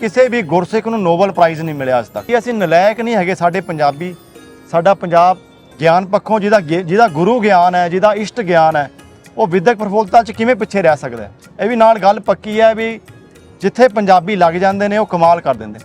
ਕਿਸੇ ਵੀ ਗੁਰਸਿੱਖ ਨੂੰ ਨੋਬਲ ਪ੍ਰਾਈਜ਼ ਨਹੀਂ ਮਿਲਿਆ ਅੱਜ ਤੱਕ। ਇਹ ਅਸੀਂ ਨਲਾਇਕ ਨਹੀਂ ਹੈਗੇ ਸਾਡੇ ਪੰਜਾਬੀ ਸਾਡਾ ਪੰਜਾਬ ਗਿਆਨ ਪੱਖੋਂ ਜਿਹਦਾ ਜਿਹਦਾ ਗੁਰੂ ਗਿਆਨ ਹੈ ਜਿਹਦਾ ਇਸ਼ਟ ਗਿਆਨ ਹੈ ਉਹ ਵਿਦਿਅਕ ਪ੍ਰਫੁੱਲਤਾ 'ਚ ਕਿਵੇਂ ਪਿੱਛੇ ਰਹਿ ਸਕਦਾ ਹੈ? ਇਹ ਵੀ ਨਾਲ ਗੱਲ ਪੱਕੀ ਹੈ ਵੀ ਜਿੱਥੇ ਪੰਜਾਬੀ ਲੱਗ ਜਾਂਦੇ ਨੇ ਉਹ ਕਮਾਲ ਕਰ ਦਿੰਦੇ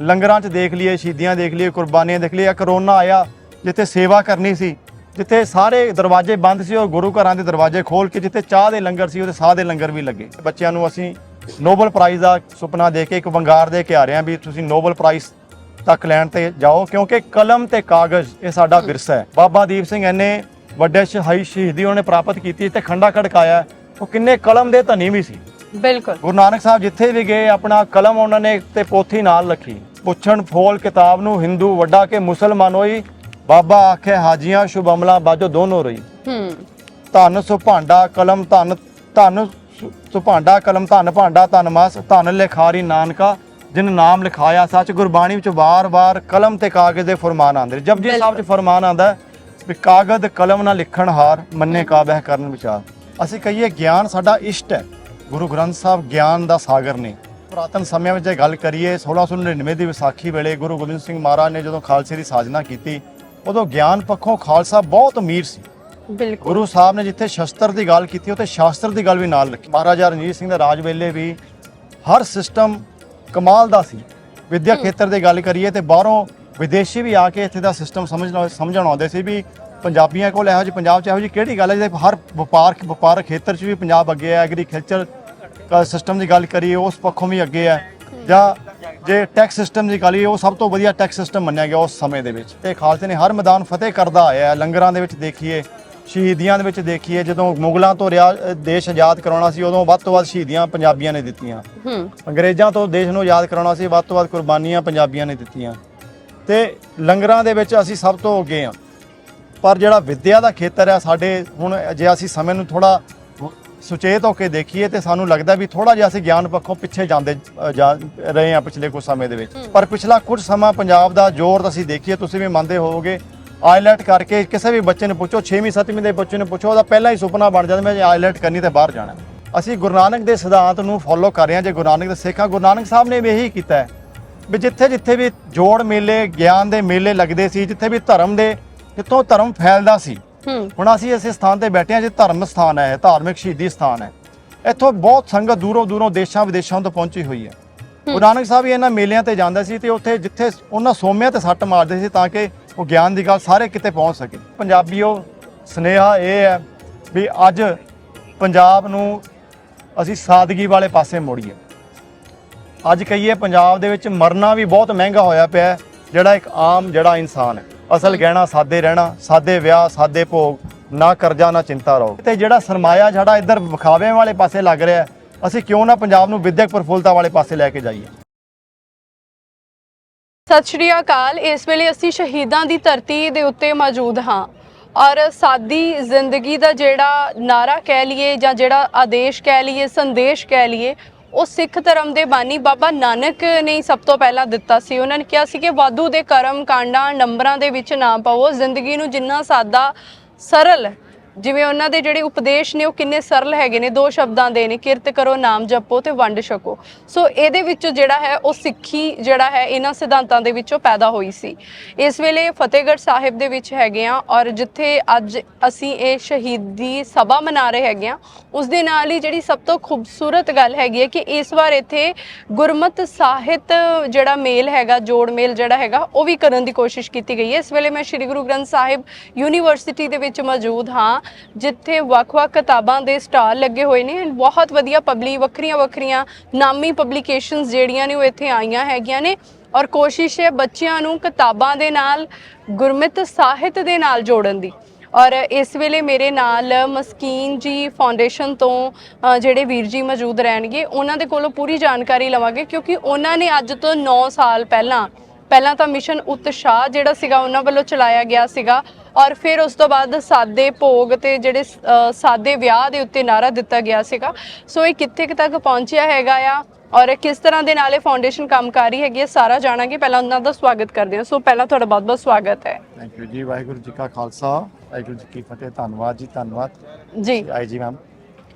ਲੰਗਰਾਂ 'ਚ ਦੇਖ ਲਈਏ ਸ਼ਹੀਦੀਆਂ ਦੇਖ ਲਈਏ ਕੁਰਬਾਨੀਆਂ ਦੇਖ ਲਈਏ ਕਰੋਨਾ ਆਇਆ ਜਿੱਥੇ ਸੇਵਾ ਕਰਨੀ ਸੀ ਜਿੱਥੇ ਸਾਰੇ ਦਰਵਾਜ਼ੇ ਬੰਦ ਸੀ ਔਰ ਗੁਰੂ ਘਰਾਂ ਦੇ ਦਰਵਾਜ਼ੇ ਖੋਲ ਕੇ ਜਿੱਥੇ ਚਾਹ ਦੇ ਲੰਗਰ ਸੀ ਉਹਦੇ ਸਾਹ ਦੇ ਲੰਗਰ ਵੀ ਲੱਗੇ। ਬੱਚਿਆਂ ਨੂੰ ਅਸੀਂ ਨੋਬਲ ਪ੍ਰਾਈਜ਼ ਦਾ ਸੁਪਨਾ ਦੇ ਕੇ ਇੱਕ ਵੰਗਾਰ ਦੇ ਕੇ ਆ ਰਹੇ ਹਾਂ ਵੀ ਤੁਸੀਂ ਨੋਬਲ ਪ੍ਰਾਈਜ਼ ਤੱਕ ਲੈਣ ਤੇ ਜਾਓ ਕਿਉਂਕਿ ਕਲਮ ਤੇ ਕਾਗਜ਼ ਇਹ ਸਾਡਾ ਵਿਰਸਾ ਹੈ। ਬਾਬਾ ਦੀਪ ਸਿੰਘ ਇੰਨੇ ਵੱਡੇ ਸ਼ਹਾਈ ਸ਼ਹੀਦੀ ਉਹਨੇ ਪ੍ਰਾਪਤ ਕੀਤੀ ਤੇ ਖੰਡਾ ਖੜਕਾਇਆ। ਉਹ ਕਿੰਨੇ ਕਲਮ ਦੇ ਧਨੀ ਵੀ ਸੀ। ਬਿਲਕੁਲ। ਗੁਰੂ ਨਾਨਕ ਸਾਹਿਬ ਜਿੱਥੇ ਵੀ ਗਏ ਆਪਣਾ ਕਲਮ ਉਹਨਾਂ ਨੇ ਤੇ ਪੋਥੀ ਨਾਲ ਰੱਖੀ ਪੁੱਛਣ ਫੋਲ ਕਿਤਾਬ ਨੂੰ ਹਿੰਦੂ ਵੱਡਾ ਕੇ ਮੁਸਲਮਾਨ ਹੋਈ ਬਾਬਾ ਆਖੇ ਹਾਜੀਆਂ ਸ਼ੁਭ ਅਮਲਾ ਬਾਜੋ ਦੋਨੋਂ ਰਹੀ ਹੂੰ ਧਨ ਸੁਭਾਂਡਾ ਕਲਮ ਧਨ ਧਨ ਸੁ- ਸੁਭਾਂਡਾ ਕਲਮ ਧਨ ਭਾਂਡਾ ਧਨ ਮਸ ਧਨ ਲਿਖਾਰੀ ਨਾਨਕਾ ਜਿਨ ਨਾਮ ਲਿਖਾਇਆ ਸੱਚ ਗੁਰਬਾਣੀ ਵਿੱਚ ਵਾਰ-ਵਾਰ ਕਲਮ ਤੇ ਕਾਗਜ਼ ਦੇ ਫਰਮਾਨ ਆਉਂਦੇ ਨੇ। ਜਪਜੀ ਸਾਹਿਬ 'ਚ ਫਰਮਾਨ ਆਉਂਦਾ ਵੀ ਕਾਗਜ਼ ਕਲਮ ਨਾਲ ਲਿਖਣ ਹਾਰ ਮੰਨੇ ਕਾਬਹਿ ਕਰਨ ਵਿਚਾਰ। ਅਸੀਂ ਕਹੀਏ ਗਿਆਨ ਸਾਡਾ ਇਸ਼ਟ ਹੈ। ਗੁਰੂ ਗ੍ਰੰਥ ਸਾਹਿਬ ਗਿਆਨ ਦਾ ਸਾਗਰ ਨੇ। ਪੁਰਾਤਨ ਸਮਿਆਂ ਵਿੱਚ ਜੇ ਗੱਲ ਕਰੀਏ 1699 ਦੀ ਵਿਸਾਖੀ ਵੇਲੇ ਗੁਰੂ ਗੋਬਿੰਦ ਸਿੰਘ ਮਹਾਰਾਜ ਨੇ ਜਦੋਂ ਖਾਲਸੇ ਦੀ ਸਾਜਨਾ ਕੀਤੀ ਉਦੋਂ ਗਿਆਨ ਪੱਖੋਂ ਖਾਲਸਾ ਬਹੁਤ ਅਮੀਰ ਸੀ। ਬਿਲਕੁਲ। ਗੁਰੂ ਸਾਹਿਬ ਨੇ ਜਿੱਥੇ ਸ਼ਸਤਰ ਦੀ ਗੱਲ ਕੀਤੀ ਉੱਥੇ ਸ਼ਾਸਤਰ ਦੀ ਗੱਲ ਵੀ ਨਾਲ ਰੱਖੀ। ਮਹਾਰਾਜਾ ਰਣਜੀਤ ਸਿੰਘ ਦੇ ਰਾਜ ਵੇਲੇ ਵੀ ਹਰ ਸਿਸਟਮ ਕਮਾਲ ਦਾ ਸੀ। ਵਿਦਿਆ ਖੇਤਰ ਦੀ ਗੱਲ ਕਰੀਏ ਤੇ ਬਾਹਰੋਂ ਵਿਦੇਸ਼ੀ ਵੀ ਆ ਕੇ ਇੱਥੇ ਦਾ ਸਿਸਟਮ ਸਮਝਣਾ ਸਮਝਣ ਆਉਂਦੇ ਸੀ ਵੀ ਪੰਜਾਬੀਆਂ ਕੋਲ ਇਹੋ ਜਿਹੀ ਪੰਜਾਬ 'ਚ ਇਹੋ ਜਿਹੀ ਕਿਹੜੀ ਗੱਲ ਹੈ? ਜਿਹਦੇ ਹਰ ਵਪਾਰ ਵਪਾਰਕ ਖੇਤਰ 'ਚ ਵੀ ਪੰਜਾਬ ਅੱਗੇ ਹੈ ਐਗਰੀਕਲਚਰ ਸਿਸਟਮ ਦੀ ਗੱਲ ਕਰੀਏ ਉਸ ਪੱਖੋਂ ਵੀ ਅੱਗੇ ਹੈ। ਜਾਂ ਜੇ ਟੈਕਸ ਸਿਸਟਮ ਦੀ ਗੱਲ ਕਰੀਏ ਉਹ ਸਭ ਤੋਂ ਵਧੀਆ ਟੈਕਸ ਸਿਸਟਮ ਮੰਨਿਆ ਗਿਆ ਉਸ ਸਮੇਂ ਦੇ ਵਿੱਚ। ਤੇ ਖਾਲਸੇ ਨੇ ਹਰ ਮੈਦਾਨ ਫਤਿਹ ਕਰਦਾ ਆਇਆ। ਲੰਗਰਾਂ ਦੇ ਵਿੱਚ ਦੇਖੀਏ ਸ਼ਹੀਦੀਆਂ ਦੇ ਵਿੱਚ ਦੇਖੀਏ ਜਦੋਂ ਮੁਗਲਾਂ ਤੋਂ ਰਿਆ ਦੇਸ਼ ਆਜ਼ਾਦ ਕਰਾਉਣਾ ਸੀ ਉਦੋਂ ਵੱਧ ਤੋਂ ਵੱਧ ਸ਼ਹੀਦੀਆਂ ਪੰਜਾਬੀਆਂ ਨੇ ਦਿੱਤੀਆਂ। ਹੂੰ। ਅੰਗਰੇਜ਼ਾਂ ਤੋਂ ਦੇਸ਼ ਨੂੰ ਆਜ਼ਾਦ ਕਰਾਉਣਾ ਸੀ ਵੱਧ ਤੋਂ ਵੱਧ ਕੁਰਬਾਨੀਆਂ ਪੰਜਾਬੀਆਂ ਨੇ ਦਿੱਤੀਆਂ। ਤੇ ਲੰਗਰਾਂ ਦੇ ਵਿੱਚ ਅਸੀਂ ਸਭ ਤੋਂ ਅੱਗੇ ਆ ਪਰ ਜਿਹੜਾ ਵਿੱਦਿਆ ਦਾ ਖੇਤਰ ਹੈ ਸਾਡੇ ਹੁਣ ਜੇ ਅਸੀਂ ਸਮੇਂ ਨੂੰ ਥੋੜਾ ਸੁਚੇਤ ਹੋ ਕੇ ਦੇਖੀਏ ਤੇ ਸਾਨੂੰ ਲੱਗਦਾ ਵੀ ਥੋੜਾ ਜਿਹਾ ਅਸੀਂ ਗਿਆਨ ਪੱਖੋਂ ਪਿੱਛੇ ਜਾਂਦੇ ਜਾ ਰਹੇ ਆ ਪਿਛਲੇ ਕੁਝ ਸਮੇਂ ਦੇ ਵਿੱਚ। ਪਰ ਪਿਛਲਾ ਕੁਝ ਸਮਾਂ ਪੰਜਾਬ ਦਾ ਜ਼ੋਰ ਅਸੀਂ ਦੇਖੀਏ ਤੁਸੀਂ ਵੀ ਮੰਨਦੇ ਹੋਵੋਗੇ ਆਈਲੈਟ ਕਰਕੇ ਕਿਸੇ ਵੀ ਬੱਚੇ ਨੂੰ ਪੁੱਛੋ 6ਵੀਂ 7ਵੀਂ ਦੇ ਬੱਚੇ ਨੂੰ ਪੁੱਛੋ ਉਹਦਾ ਪਹਿਲਾਂ ਹੀ ਸੁਪਨਾ ਬਣ ਜਾਂਦਾ ਮੈਂ ਆਈਲੈਟ ਕਰਨੀ ਤੇ ਬਾਹਰ ਜਾਣਾ। ਅਸੀਂ ਗੁਰੂ ਨਾਨਕ ਦੇ ਸਿਧਾਂਤ ਨੂੰ ਫੋਲੋ ਕਰ ਰਹੇ ਹਾਂ ਜੇ ਗੁਰੂ ਨਾਨਕ ਦੇ ਸਿੱਖਾਂ ਗੁਰੂ ਨਾਨਕ ਸਾਹਿਬ ਨੇ ਵੀ ਇਹੀ ਕੀਤਾ ਹੈ ਵੀ ਜਿੱਥੇ ਜਿੱਥੇ ਵੀ ਜੋੜ ਮੇਲੇ ਗਿਆਨ ਦੇ ਮੇਲੇ ਲੱਗਦੇ ਸੀ ਜਿੱਥੇ ਵੀ ਧਰਮ ਦੇ ਜਿੱਥੋਂ ਧਰਮ ਫੈਲਦਾ ਸੀ ਹੁਣ ਅਸੀਂ ਇਸੇ ਸਥਾਨ ਤੇ ਬੈਠੇ ਹਾਂ ਜੇ ਧਰਮ ਸਥਾਨ ਹੈ ਧਾਰਮਿਕ ਸ਼ਹੀਦੀ ਸਥਾਨ ਹੈ ਇੱਥੋਂ ਬਹੁਤ ਸੰਗਤ ਦੂਰੋਂ ਦੂਰੋਂ ਦੇਸ਼ਾਂ ਵਿਦੇਸ਼ਾਂ ਤੋਂ ਪਹੁੰਚੀ ਹੋਈ ਹੈ। ਗੁਰੂ ਨਾਨਕ ਸਾਹਿਬ ਇਹਨਾਂ ਮੇਲਿਆਂ ਤੇ ਜਾਂਦਾ ਸੀ ਤੇ ਉੱਥੇ ਜਿੱਥੇ ਉਹਨਾਂ ਸੋਮਿਆਂ ਤੇ ਸੱਟ ਮਾਰਦੇ ਸੀ ਤਾਂ ਕਿ ਉਹ ਗਿਆਨ ਦੀ ਗੱਲ ਸਾਰੇ ਕਿਤੇ ਪਹੁੰਚ ਸਕੇ। ਪੰਜਾਬੀਓ ਸਨੇਹਾ ਇਹ ਹੈ ਵੀ ਅੱਜ ਪੰਜਾਬ ਨੂੰ ਅਸੀਂ ਸਾਦਗੀ ਵਾਲੇ ਪਾਸੇ ਮੋੜੀਏ। ਅੱਜ ਕਹੀਏ ਪੰਜਾਬ ਦੇ ਵਿੱਚ ਮਰਨਾ ਵੀ ਬਹੁਤ ਮਹਿੰਗਾ ਹੋਇਆ ਪਿਆ ਜਿਹੜਾ ਇੱਕ ਆਮ ਜਿਹੜਾ ਇਨਸਾਨ ਹੈ। ਅਸਲ ਗਹਿਣਾ ਸਾਦੇ ਰਹਿਣਾ ਸਾਦੇ ਵਿਆਹ ਸਾਦੇ ਭੋਗ ਨਾ ਕਰਜ਼ਾ ਨਾ ਚਿੰਤਾ ਰਹੋ। ਤੇ ਜਿਹੜਾ ਸਰਮਾਇਆ ਜਿਹੜਾ ਇੱਧਰ ਵਿਖਾਵੇ ਵਾਲੇ ਪਾਸੇ ਲੱਗ ਰਿਹਾ ਅਸੀਂ ਕਿਉਂ ਨਾ ਪੰਜਾਬ ਨੂੰ ਵਿਦਿਅਕ ਪ੍ਰਫੁੱਲਤਾ ਵਾਲੇ ਪਾਸੇ ਲੈ ਕੇ ਜਾਈਏ? ਸਤਿ ਸ਼੍ਰੀ ਅਕਾਲ। ਇਸ ਵੇਲੇ ਅਸੀਂ ਸ਼ਹੀਦਾਂ ਦੀ ਧਰਤੀ ਦੇ ਉੱਤੇ ਮੌਜੂਦ ਹਾਂ। ਔਰ ਸਾਦੀ ਜ਼ਿੰਦਗੀ ਦਾ ਜਿਹੜਾ ਨਾਰਾ ਕਹਿ ਲਈਏ ਜਾਂ ਜਿਹੜਾ ਆਦੇਸ਼ ਕਹਿ ਲਈਏ, ਸੰਦੇਸ਼ ਕਹਿ ਲਈਏ, ਉਹ ਸਿੱਖ ਧਰਮ ਦੇ ਬਾਨੀ ਬਾਬਾ ਨਾਨਕ ਨੇ ਸਭ ਤੋਂ ਪਹਿਲਾਂ ਦਿੱਤਾ ਸੀ। ਉਹਨਾਂ ਨੇ ਕਿਹਾ ਸੀ ਕਿ ਵਾਧੂ ਦੇ ਕਰਮ ਕਾਂਡਾਂ, ਨੰਬਰਾਂ ਦੇ ਵਿੱਚ ਨਾ ਪਾਓ। ਜ਼ਿੰਦਗੀ ਨੂੰ ਜਿੰਨਾ ਸਾਦਾ, ਸਰਲ ਜਿਵੇਂ ਉਹਨਾਂ ਦੇ ਜਿਹੜੇ ਉਪਦੇਸ਼ ਨੇ ਉਹ ਕਿੰਨੇ ਸਰਲ ਹੈਗੇ ਨੇ, ਦੋ ਸ਼ਬਦਾਂ ਦੇ ਨੇ, ਕਿਰਤ ਕਰੋ, ਨਾਮ ਜਪੋ ਤੇ ਵੰਡ ਛਕੋ। ਸੋ ਇਹਦੇ ਵਿੱਚ ਜਿਹੜਾ ਹੈ, ਉਹ ਸਿੱਖੀ ਜਿਹੜਾ ਹੈ, ਇਹਨਾਂ ਸਿਧਾਂਤਾਂ ਦੇ ਵਿੱਚੋਂ ਪੈਦਾ ਹੋਈ ਸੀ। ਇਸ ਵੇਲੇ ਫਤਿਹਗੜ੍ਹ ਸਾਹਿਬ ਦੇ ਵਿੱਚ ਹੈਗੇ ਆ ਔਰ ਜਿੱਥੇ ਅੱਜ ਅਸੀਂ ਇਹ ਸ਼ਹੀਦੀ ਸਭਾ ਮਨਾ ਰਹੇ ਹੈਗੇ ਆ ਉਸ ਦੇ ਨਾਲ ਹੀ ਜਿਹੜੀ ਸਭ ਤੋਂ ਖੂਬਸੂਰਤ ਗੱਲ ਹੈਗੀ ਹੈ ਕਿ ਇਸ ਵਾਰ ਇੱਥੇ ਗੁਰਮਤ ਸਾਹਿਤ ਜਿਹੜਾ ਮੇਲ ਹੈਗਾ, ਜੋੜ ਮੇਲ ਜਿਹੜਾ ਹੈਗਾ, ਉਹ ਵੀ ਕਰਨ ਦੀ ਕੋਸ਼ਿਸ਼ ਕੀਤੀ ਗਈ ਹੈ। ਇਸ ਵੇਲੇ ਮੈਂ ਸ੍ਰੀ ਗੁਰੂ ਗ੍ਰੰਥ ਸਾਹਿਬ ਯੂਨੀਵਰਸਿਟੀ ਦੇ ਵਿੱਚ ਮੌਜੂਦ ਹਾਂ। ਜਿੱਥੇ ਵੱਖ-ਵੱਖ ਕਿਤਾਬਾਂ ਦੇ ਸਟਾਲ ਲੱਗੇ ਹੋਏ ਨੇ ਬਹੁਤ ਵਧੀਆ ਪਬਲਿਕ ਵੱਖਰੀਆਂ ਵੱਖਰੀਆਂ ਨਾਮੀ ਪਬਲੀਕੇਸ਼ਨਸ ਜਿਹੜੀਆਂ ਨੇ ਉਹ ਇੱਥੇ ਆਈਆਂ ਹੈਗੀਆਂ ਨੇ ਔਰ ਕੋਸ਼ਿਸ਼ ਹੈ ਬੱਚਿਆਂ ਨੂੰ ਕਿਤਾਬਾਂ ਦੇ ਨਾਲ, ਗੁਰਮਤਿ ਸਾਹਿਤ ਦੇ ਨਾਲ ਜੋੜਨ ਦੀ। ਔਰ ਇਸ ਵੇਲੇ ਮੇਰੇ ਨਾਲ ਮਸਕੀਨ ਜੀ ਫਾਊਂਡੇਸ਼ਨ ਤੋਂ ਜਿਹੜੇ ਵੀਰ ਜੀ ਮੌਜੂਦ ਰਹਿਣਗੇ, ਉਹਨਾਂ ਦੇ ਕੋਲੋਂ ਪੂਰੀ ਜਾਣਕਾਰੀ ਲਵਾਂਗੇ ਕਿਉਂਕਿ ਉਹਨਾਂ ਨੇ ਅੱਜ ਤੋਂ 9 ਸਾਲ ਪਹਿਲਾਂ ਪਹਿਲਾਂ ਤਾਂ ਮਿਸ਼ਨ ਉਤਸ਼ਾਹ ਜਿਹੜਾ ਸੀਗਾ ਉਹਨਾਂ ਵੱਲੋਂ ਚਲਾਇਆ ਗਿਆ ਸੀਗਾ ਔਰ ਫਿਰ ਉਸ ਤੋਂ ਬਾਅਦ ਸਾਦੇ ਭੋਗ ਤੇ ਜਿਹੜੇ ਸਾਦੇ ਵਿਆਹ ਦੇ ਉੱਤੇ ਨਾਰਾ ਦਿੱਤਾ ਗਿਆ ਸੀਗਾ। ਸੋ ਇਹ ਕਿੱਥੇ ਤੱਕ ਪਹੁੰਚਿਆ ਹੈਗਾ ਆ ਔਰ ਕਿਸ ਤਰ੍ਹਾਂ ਦੇ ਨਾਲ ਇਹ ਫਾਊਂਡੇਸ਼ਨ ਕੰਮ ਕਰ ਰਹੀ ਹੈਗੀ ਹੈ ਸਾਰਾ ਜਾਣਾਂਗੇ। ਪਹਿਲਾਂ ਉਹਨਾਂ ਦਾ ਸਵਾਗਤ ਕਰਦੇ ਹਾਂ। ਸੋ ਪਹਿਲਾਂ ਤੁਹਾਡਾ ਬਹੁਤ-ਬਹੁਤ ਸਵਾਗਤ ਹੈ। ਥੈਂਕ ਯੂ ਜੀ। ਵਾਹਿਗੁਰੂ ਜੀ ਕਾ ਖਾਲਸਾ। ਵਾਹਿਗੁਰੂ ਜੀ ਕੀ ਫਤਿਹ। ਧੰਨਵਾਦ ਜੀ ਧੰਨਵਾਦ। ਜੀ। ਆਈ ਜੀ ਮੈਮ।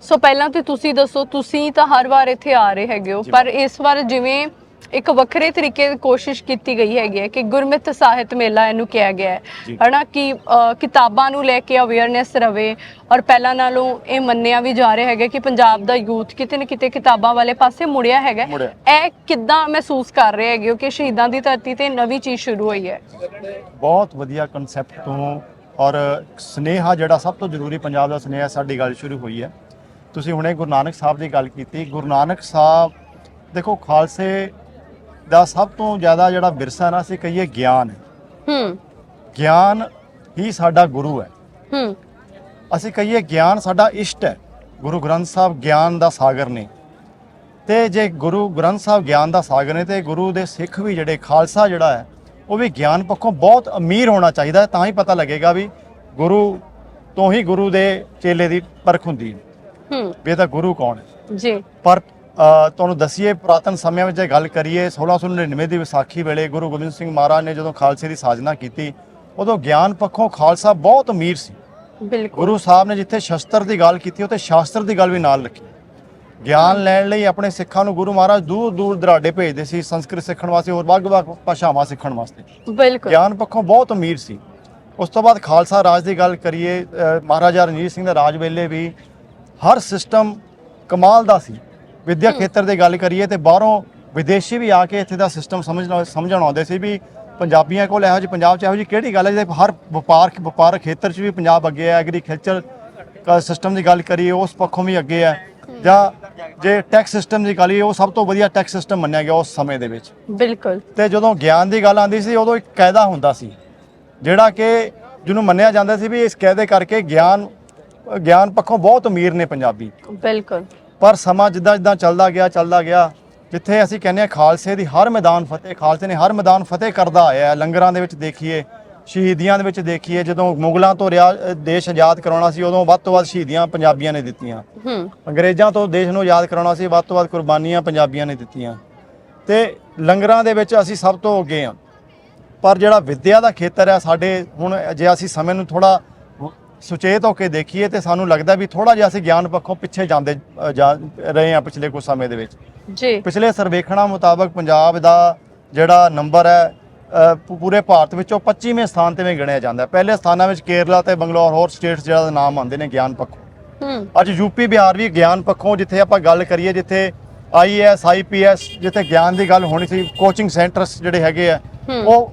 ਸੋ ਪਹਿਲਾਂ ਤੇ ਤੁਸੀਂ ਦੱਸੋ ਤੁਸੀਂ ਤਾਂ ਹਰ ਵਾਰ ਇੱਥੇ ਆ ਰਹੇ ਹੈਗੇ ਹੋ ਪਰ ਇਸ ਵਾਰ ਜਿਵੇਂ ਇੱਕ ਵੱਖਰੇ ਤਰੀਕੇ ਦੀ ਕੋਸ਼ਿਸ਼ ਕੀਤੀ ਗਈ ਹੈਗੀ ਹੈ ਕਿ ਗੁਰਮਤਿ ਸਾਹਿਤ ਮੇਲਾ ਇਹਨੂੰ ਕਿਹਾ ਗਿਆ ਹੈ। ਹਨਾ ਕਿ ਕਿਤਾਬਾਂ ਨੂੰ ਲੈ ਕੇ ਅਵੇਅਰਨੈਸ ਰਵੇ ਔਰ ਪਹਿਲਾਂ ਨਾਲੋਂ ਇਹ ਮੰਨਿਆ ਵੀ ਜਾ ਰਿਹਾ ਹੈਗਾ ਕਿ ਪੰਜਾਬ ਦਾ ਯੂਥ ਕਿਤੇ ਨਾ ਕਿਤੇ ਕਿਤਾਬਾਂ ਵਾਲੇ ਪਾਸੇ ਮੁੜਿਆ ਹੈਗਾ। ਇਹ ਕਿੱਦਾਂ ਮਹਿਸੂਸ ਕਰ ਰਹੇ ਹੈਗੇ ਕਿ ਸ਼ਹੀਦਾਂ ਦੀ ਧਰਤੀ ਤੇ ਨਵੀਂ ਚੀਜ਼ ਸ਼ੁਰੂ ਹੋਈ ਹੈ? ਬਹੁਤ ਵਧੀਆ ਕਨਸੈਪਟ ਤੋਂ ਔਰ ਸਨੇਹਾ ਜਿਹੜਾ ਸਭ ਤੋਂ ਜ਼ਰੂਰੀ ਪੰਜਾਬ ਦਾ ਸਨੇਹਾ ਸਾਡੀ ਗੱਲ ਸ਼ੁਰੂ ਹੋਈ ਹੈ। ਤੁਸੀਂ ਹੁਣੇ ਗੁਰੂ ਨਾਨਕ ਸਾਹਿਬ ਦੀ ਗੱਲ ਕੀਤੀ। ਗੁਰੂ ਨਾਨਕ ਸਾਹਿਬ ਦੇਖੋ ਖਾਲਸੇ ਦਾ ਸਭ ਤੋਂ ਜ਼ਿਆਦਾ ਜਿਹੜਾ ਵਿਰਸਾ ਨਾ ਅਸੀਂ ਕਹੀਏ ਗਿਆਨ ਹੈ। ਹੂੰ। ਗਿਆਨ ਹੀ ਸਾਡਾ ਗੁਰੂ ਹੈ। ਹੂੰ। ਅਸੀਂ ਕਹੀਏ ਗਿਆਨ ਸਾਡਾ ਇਸ਼ਟ ਹੈ। ਗੁਰੂ ਗ੍ਰੰਥ ਸਾਹਿਬ ਗਿਆਨ ਦਾ ਸਾਗਰ ਨੇ। ਤੇ ਜੇ ਗੁਰੂ ਗ੍ਰੰਥ ਸਾਹਿਬ ਗਿਆਨ ਦਾ ਸਾਗਰ ਨੇ ਤੇ ਗੁਰੂ ਦੇ ਸਿੱਖ ਵੀ ਜਿਹੜੇ ਖਾਲਸਾ ਜਿਹੜਾ ਹੈ ਉਹ ਵੀ ਗਿਆਨ ਪੱਖੋਂ ਬਹੁਤ ਅਮੀਰ ਹੋਣਾ ਚਾਹੀਦਾ ਤਾਂ ਹੀ ਪਤਾ ਲੱਗੇਗਾ ਵੀ ਗੁਰੂ ਤੋਂ ਹੀ ਗੁਰੂ ਦੇ ਚੇਲੇ ਦੀ ਪਰਖ ਹੁੰਦੀ ਹੈ। ਹੂੰ। ਵੀ ਇਹਦਾ ਗੁਰੂ ਕੌਣ ਹੈ? ਜੀ। ਪਰ ਤੁਹਾਨੂੰ ਦਸੀਏ ਪੁਰਾਤਨ ਸਮਿਆਂ ਵਿੱਚ ਜੇ ਗੱਲ ਕਰੀਏ 1699 ਦੀ ਵਿਸਾਖੀ ਵੇਲੇ ਗੁਰੂ ਗੋਬਿੰਦ ਸਿੰਘ ਮਹਾਰਾਜ ਨੇ ਜਦੋਂ ਖਾਲਸੇ ਦੀ ਸਾਜਨਾ ਕੀਤੀ ਉਦੋਂ ਗਿਆਨ ਪੱਖੋਂ ਖਾਲਸਾ ਬਹੁਤ ਅਮੀਰ ਸੀ। ਬਿਲਕੁਲ। ਗੁਰੂ ਸਾਹਿਬ ਨੇ ਜਿੱਥੇ ਸ਼ਸਤਰ ਦੀ ਗੱਲ ਕੀਤੀ ਉੱਥੇ ਸ਼ਾਸਤਰ ਦੀ ਗੱਲ ਵੀ ਨਾਲ ਰੱਖੀ। ਗਿਆਨ ਲੈਣ ਲਈ ਆਪਣੇ ਸਿੱਖਾਂ ਨੂੰ ਗੁਰੂ ਮਹਾਰਾਜ ਦੂਰ ਦੂਰ ਦਰਾਡੇ ਭੇਜਦੇ ਸੀ ਸੰਸਕ੍ਰਿਤ ਸਿੱਖਣ ਵਾਸਤੇ ਹੋਰ ਵੱਖ-ਵੱਖ ਭਾਸ਼ਾਵਾਂ ਸਿੱਖਣ ਵਾਸਤੇ। ਬਿਲਕੁਲ। ਗਿਆਨ ਪੱਖੋਂ ਬਹੁਤ ਅਮੀਰ ਸੀ। ਉਸ ਤੋਂ ਬਾਅਦ ਖਾਲਸਾ ਰਾਜ ਦੀ ਗੱਲ ਕਰੀਏ ਮਹਾਰਾਜਾ ਰਣਜੀਤ ਸਿੰਘ ਦੇ ਰਾਜ ਵੇਲੇ ਵੀ ਹਰ ਸਿਸਟਮ ਕਮਾਲ ਦਾ ਸੀ। ਵਿਦਿਆ ਖੇਤਰ ਦੀ ਗੱਲ ਕਰੀਏ ਤੇ ਬਾਹਰੋਂ ਵਿਦੇਸ਼ੀ ਵੀ ਆ ਕੇ ਇੱਥੇ ਦਾ ਸਿਸਟਮ ਸਮਝਣਾ ਸਮਝਣ ਆਉਂਦੇ ਸੀ ਵੀ ਪੰਜਾਬੀਆਂ ਕੋਲ ਇਹੋ ਜਿਹੀ ਪੰਜਾਬ 'ਚ ਇਹੋ ਜਿਹੀ ਕਿਹੜੀ ਗੱਲ ਹੈ? ਜਿਹਦੇ ਹਰ ਵਪਾਰ ਵਪਾਰਕ ਖੇਤਰ 'ਚ ਵੀ ਪੰਜਾਬ ਅੱਗੇ ਹੈ ਐਗਰੀਕਲਚਰ ਸਿਸਟਮ ਦੀ ਗੱਲ ਕਰੀਏ ਉਸ ਪੱਖੋਂ ਵੀ ਅੱਗੇ ਹੈ। ਜਾਂ ਜੇ ਟੈਕਸ ਸਿਸਟਮ ਦੀ ਗੱਲ ਕਰੀਏ ਉਹ ਸਭ ਤੋਂ ਵਧੀਆ ਟੈਕਸ ਸਿਸਟਮ ਮੰਨਿਆ ਗਿਆ ਉਸ ਸਮੇਂ ਦੇ ਵਿੱਚ। ਬਿਲਕੁਲ। ਤੇ ਜਦੋਂ ਗਿਆਨ ਦੀ ਗੱਲ ਆਉਂਦੀ ਸੀ ਉਦੋਂ ਇੱਕ ਕਾਇਦਾ ਹੁੰਦਾ ਸੀ ਜਿਹੜਾ ਕਿ ਜਿਹਨੂੰ ਮੰਨਿਆ ਜਾਂਦਾ ਸੀ ਵੀ ਇਸ ਕਾਇਦੇ ਕਰਕੇ ਗਿਆਨ ਗਿਆਨ ਪੱਖੋਂ ਬਹੁਤ ਅਮੀਰ ਨੇ ਪੰਜਾਬੀ। ਬਿਲਕੁਲ। ਪਰ ਸਮਾਂ ਜਿੱਦਾਂ ਜਿੱਦਾਂ ਚੱਲਦਾ ਗਿਆ ਚੱਲਦਾ ਗਿਆ ਜਿੱਥੇ ਅਸੀਂ ਕਹਿੰਦੇ ਹਾਂ ਖਾਲਸੇ ਦੀ ਹਰ ਮੈਦਾਨ ਫਤਿਹ ਖਾਲਸੇ ਨੇ ਹਰ ਮੈਦਾਨ ਫਤਿਹ ਕਰਦਾ ਆਇਆ ਹੈ। ਲੰਗਰਾਂ ਦੇ ਵਿੱਚ ਦੇਖੀਏ ਸ਼ਹੀਦੀਆਂ ਦੇ ਵਿੱਚ ਦੇਖੀਏ ਜਦੋਂ ਮੁਗਲਾਂ ਤੋਂ ਰਿਆ ਦੇਸ਼ ਆਜ਼ਾਦ ਕਰਾਉਣਾ ਸੀ ਉਦੋਂ ਵੱਧ ਤੋਂ ਵੱਧ ਸ਼ਹੀਦੀਆਂ ਪੰਜਾਬੀਆਂ ਨੇ ਦਿੱਤੀਆਂ। ਹੂੰ। ਅੰਗਰੇਜ਼ਾਂ ਤੋਂ ਦੇਸ਼ ਨੂੰ ਆਜ਼ਾਦ ਕਰਾਉਣਾ ਸੀ ਵੱਧ ਤੋਂ ਵੱਧ ਕੁਰਬਾਨੀਆਂ ਪੰਜਾਬੀਆਂ ਨੇ ਦਿੱਤੀਆਂ। ਤੇ ਲੰਗਰਾਂ ਦੇ ਵਿੱਚ ਅਸੀਂ ਸਭ ਤੋਂ ਅੱਗੇ ਹਾਂ। ਪਰ ਜਿਹੜਾ ਵਿੱਦਿਆ ਦਾ ਖੇਤਰ ਹੈ ਸਾਡੇ ਹੁਣ ਜੇ ਅਸੀਂ ਸਮੇਂ ਨੂੰ ਥੋੜਾ ਸੁਚੇਤ ਹੋ ਕੇ ਦੇਖੀਏ ਤੇ ਸਾਨੂੰ ਲੱਗਦਾ ਵੀ ਥੋੜਾ ਜਿਹਾ ਅਸੀਂ ਗਿਆਨ ਪੱਖੋਂ ਪਿੱਛੇ ਜਾਂਦੇ ਜਾ ਰਹੇ ਹਾਂ ਪਿਛਲੇ ਕੁਝ ਸਮੇਂ ਦੇ ਵਿੱਚ। ਜੀ। ਪਿਛਲੇ ਸਰਵੇਖਣਾਂ ਮੁਤਾਬਕ ਪੰਜਾਬ ਦਾ ਜਿਹੜਾ ਨੰਬਰ ਹੈ ਪੂਰੇ ਭਾਰਤ ਵਿੱਚੋਂ 25ਵੇਂ ਸਥਾਨ ਤੇ ਵੀ ਗਿਣਿਆ ਜਾਂਦਾ। ਪਹਿਲੇ ਸਥਾਨਾਂ ਵਿੱਚ ਕੇਰਲਾ ਤੇ ਬੰਗਲੌਰ ਹੋਰ ਸਟੇਟਸ ਜਿਹੜਾ ਨਾਮ ਆਉਂਦੇ ਨੇ ਗਿਆਨ ਪੱਖੋਂ। ਅੱਜ ਯੂਪੀ ਬਿਹਾਰ ਵੀ ਗਿਆਨ ਪੱਖੋਂ ਜਿੱਥੇ ਆਪਾਂ ਗੱਲ ਕਰੀਏ ਜਿੱਥੇ ਆਈਐਸ ਆਈਪੀਐਸ ਜਿੱਥੇ ਗਿਆਨ ਦੀ ਗੱਲ ਹੋਣੀ ਸੀ ਕੋਚਿੰਗ ਸੈਂਟਰਸ ਜਿਹੜੇ ਹੈਗੇ ਆ। ਉਹ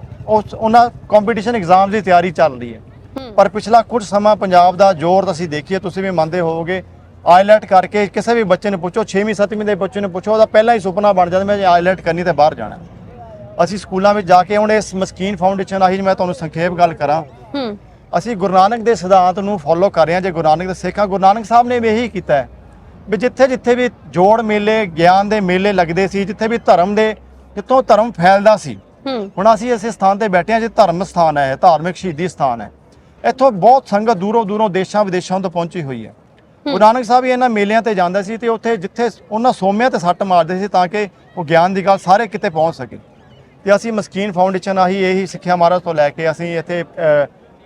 ਉਹਨਾਂ ਕੰਪੀਟੀਸ਼ਨ ਐਗਜ਼ਾਮ ਦੀ ਤਿਆਰੀ ਚੱਲ ਰਹੀ ਹੂੰ। ਪਰ ਪਿਛਲਾ ਕੁਝ ਸਮਾਂ ਪੰਜਾਬ ਦਾ ਜ਼ੋਰ ਤੁਸੀਂ ਦੇਖੀਏ ਤੁਸੀਂ ਵੀ ਮੰਨਦੇ ਹੋਵੋਗੇ। ਆਈਲੈਟ ਕਰਕੇ ਕਿਸੇ ਵੀ ਬੱਚੇ ਨੂੰ ਪੁੱਛੋ 6ਵੀਂ 7ਵੀਂ ਦੇ ਬੱਚੇ ਨੂੰ ਪੁੱਛੋ ਉਹਦਾ ਪਹਿਲਾਂ ਹੀ ਸੁਪਨਾ ਬਣ ਜਾਂਦਾ ਮੈਂ ਜੇ ਆਈਲੈਟ ਕਰਨੀ ਤੇ ਬਾਹਰ ਜਾਣਾ। ਅਸੀਂ ਸਕੂਲਾਂ ਵਿੱਚ ਜਾ ਕੇ ਹੁਣ ਇਸ ਮਸਕੀਨ ਫਾਊਂਡੇਸ਼ਨ ਆਹੀ ਮੈਂ ਤੁਹਾਨੂੰ ਸੰਖੇਪ ਗੱਲ ਕਰਾਂ। ਅਸੀਂ ਗੁਰੂ ਨਾਨਕ ਦੇ ਸਿਧਾਂਤ ਨੂੰ ਫੋਲੋ ਕਰ ਰਹੇ ਹਾਂ ਜੇ ਗੁਰੂ ਨਾਨਕ ਦੇ ਸਿੱਖ ਗੁਰੂ ਨਾਨਕ ਸਾਹਿਬ ਨੇ ਵੀ ਇਹੀ ਕੀਤਾ ਹੈ ਵੀ ਜਿੱਥੇ ਜਿੱਥੇ ਵੀ ਜੋੜ ਮੇਲੇ ਗਿਆਨ ਦੇ ਮੇਲੇ ਲੱਗਦੇ ਸੀ ਜਿੱਥੇ ਵੀ ਧਰਮ ਦੇ ਜਿੱਥੋਂ ਧਰਮ ਫੈਲਦਾ ਸੀ। ਹੁਣ ਅਸੀਂ ਇਸੇ ਸਥਾਨ ਤੇ ਬੈਠੇ ਹਾਂ ਜੇ ਧਰਮ ਸਥਾਨ ਹੈ ਧਾਰਮਿਕ ਸ਼ਹੀਦੀ ਸਥਾਨ ਹੈ। ਇੱਥੋਂ ਬਹੁਤ ਸੰਗਤ ਦੂਰੋਂ ਦੂਰੋਂ ਦੇਸ਼ਾਂ ਵਿਦੇਸ਼ਾਂ ਤੋਂ ਪਹੁੰਚੀ ਹੋਈ ਹੈ। ਗੁਰੂ ਨਾਨਕ ਸਾਹਿਬ ਇਹਨਾਂ ਮੇਲਿਆਂ ਤੇ ਜਾਂਦਾ ਸੀ ਤੇ ਉੱਥੇ ਜਿੱਥੇ ਉਹਨਾਂ ਸੋਮਿਆਂ ਤੇ ਸੱਟ ਮਾਰਦੇ ਸੀ ਤਾਂ ਕਿ ਉਹ ਗਿਆਨ ਦੀ ਗੱਲ ਸਾਰੇ ਕਿਤੇ ਪਹੁੰਚ ਸਕੇ। ਤੇ ਅਸੀਂ ਮਸਕੀਨ ਫਾਊਂਡੇਸ਼ਨ ਆਹੀ ਇਹੀ ਸਿੱਖਿਆ ਮਹਾਰਾਜ ਤੋਂ ਲੈ ਕੇ ਅਸੀਂ ਇੱਥੇ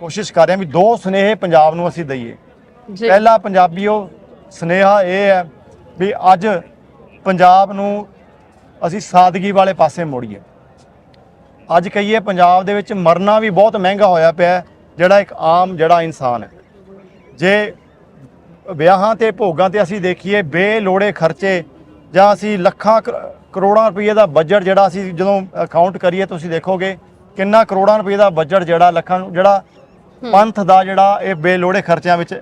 ਕੋਸ਼ਿਸ਼ ਕਰ ਰਹੇ ਹਾਂ ਵੀ ਦੋ ਸੁਨੇਹੇ ਪੰਜਾਬ ਨੂੰ ਅਸੀਂ ਦਈਏ। ਪਹਿਲਾ ਪੰਜਾਬੀਓ ਸੁਨੇਹਾ ਇਹ ਹੈ ਵੀ ਅੱਜ ਪੰਜਾਬ ਨੂੰ ਅਸੀਂ ਸਾਦਗੀ ਵਾਲੇ ਪਾਸੇ ਮੋੜੀਏ। ਅੱਜ ਕਹੀਏ ਪੰਜਾਬ ਦੇ ਵਿੱਚ ਮਰਨਾ ਵੀ ਬਹੁਤ ਮਹਿੰਗਾ ਹੋਇਆ ਪਿਆ ਜਿਹੜਾ ਇੱਕ ਆਮ ਜਿਹੜਾ ਇਨਸਾਨ ਹੈ। ਜੇ ਵਿਆਹਾਂ ਤੇ ਭੋਗਾਂ ਤੇ ਅਸੀਂ ਦੇਖੀਏ ਬੇਲੋੜੇ ਖਰਚੇ ਜਾਂ ਅਸੀਂ ਲੱਖਾਂ ਕਰ- ਕਰੋੜਾਂ ਰੁਪਏ ਦਾ ਬਜਟ ਜਿਹੜਾ ਅਸੀਂ ਜਦੋਂ ਅਕਾਊਂਟ ਕਰੀਏ ਤੁਸੀਂ ਦੇਖੋਗੇ ਕਿੰਨਾ ਕਰੋੜਾਂ ਰੁਪਏ ਦਾ ਬਜਟ ਜਿਹੜਾ ਲੱਖਾਂ ਨੂੰ ਜਿਹੜਾ ਪੰਥ ਦਾ ਜਿਹੜਾ ਇਹ ਬੇਲੋੜੇ ਖਰਚਿਆਂ ਵਿੱਚ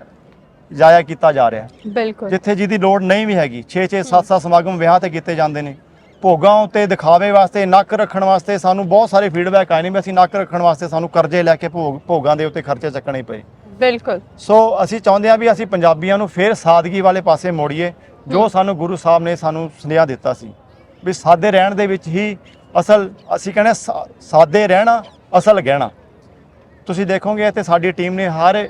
ਜਾਇਆ ਕੀਤਾ ਜਾ ਰਿਹਾ। ਹੈ ਬਿਲਕੁਲ। ਜਿੱਥੇ ਜਿਹਦੀ ਲੋੜ ਨਹੀਂ ਵੀ ਹੈਗੀ। 6-6 7-7 ਸਮਾਗਮ ਵਿਆਹ ਤੇ ਕੀਤੇ ਜਾਂਦੇ ਨੇ। ਭੋਗਾਂ ਉੱਤੇ ਦਿਖਾਵੇ ਵਾਸਤੇ ਨੱਕ ਰੱਖਣ ਵਾਸਤੇ ਸਾਨੂੰ ਬਹੁਤ ਸਾਰੇ ਫੀਡਬੈਕ ਆਏ ਨੇ ਵੀ ਅਸੀਂ ਨੱਕ ਰੱਖਣ ਵਾਸਤੇ ਸਾਨੂੰ ਕਰਜ਼ੇ ਲੈ ਕੇ ਭੋਗ ਭੋਗਾਂ ਦੇ ਉੱਤੇ ਖਰਚੇ ਚੱਕਣੇ ਪਏ। ਬਿਲਕੁਲ। ਸੋ ਅਸੀਂ ਚਾਹੁੰਦੇ ਹਾਂ ਵੀ ਅਸੀਂ ਪੰਜਾਬੀਆਂ ਨੂੰ ਫੇਰ ਸਾਦਗੀ ਵਾਲੇ ਪਾਸੇ ਮੋੜੀਏ ਜੋ ਸਾਨੂੰ ਗੁਰੂ ਸਾਹਿਬ ਨੇ ਸਾਨੂੰ ਸੁਨੇਹਾ ਦਿੱਤਾ ਸੀ ਵੀ ਸਾਦੇ ਰਹਿਣ ਦੇ ਵਿੱਚ ਹੀ ਅਸਲ ਅਸੀਂ ਕਹਿੰਦੇ ਸਾਦੇ ਰਹਿਣਾ ਅਸਲ ਗਹਿਣਾ। ਤੁਸੀਂ ਦੇਖੋਗੇ ਇੱਥੇ ਸਾਡੀ ਟੀਮ ਨੇ ਹਰ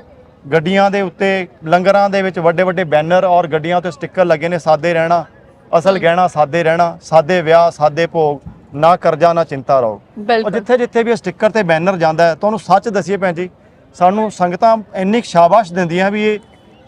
ਗੱਡੀਆਂ ਦੇ ਉੱਤੇ ਲੰਗਰਾਂ ਦੇ ਵਿੱਚ ਵੱਡੇ ਵੱਡੇ ਬੈਨਰ ਔਰ ਗੱਡੀਆਂ ਉੱਤੇ ਸਟicker ਲੱਗੇ ਨੇ ਸਾਦੇ ਰਹਿਣਾ ਅਸਲ ਗਹਿਣਾ ਸਾਦੇ ਰਹਿਣਾ ਸਾਦੇ ਵਿਆਹ ਸਾਦੇ ਭੋਗ ਨਾ ਕਰਜ਼ਾ ਨਾ ਚਿੰਤਾ ਰਹੋ। ਉਹ ਬਿਲਕੁਲ। ਜਿੱਥੇ ਜਿੱਥੇ ਵੀ ਸਟicker ਤੇ ਬੈਨਰ ਜਾਂਦਾ ਹੈ ਤੁਹਾਨੂੰ ਸੱਚ ਦਸੀਏ ਭੈਣ ਜੀ ਸਾਨੂੰ ਸੰਗਤਾਂ ਇੰਨੀ ਕੁ ਸ਼ਾਬਾਸ਼ ਦਿੰਦੀਆਂ ਵੀ ਇਹ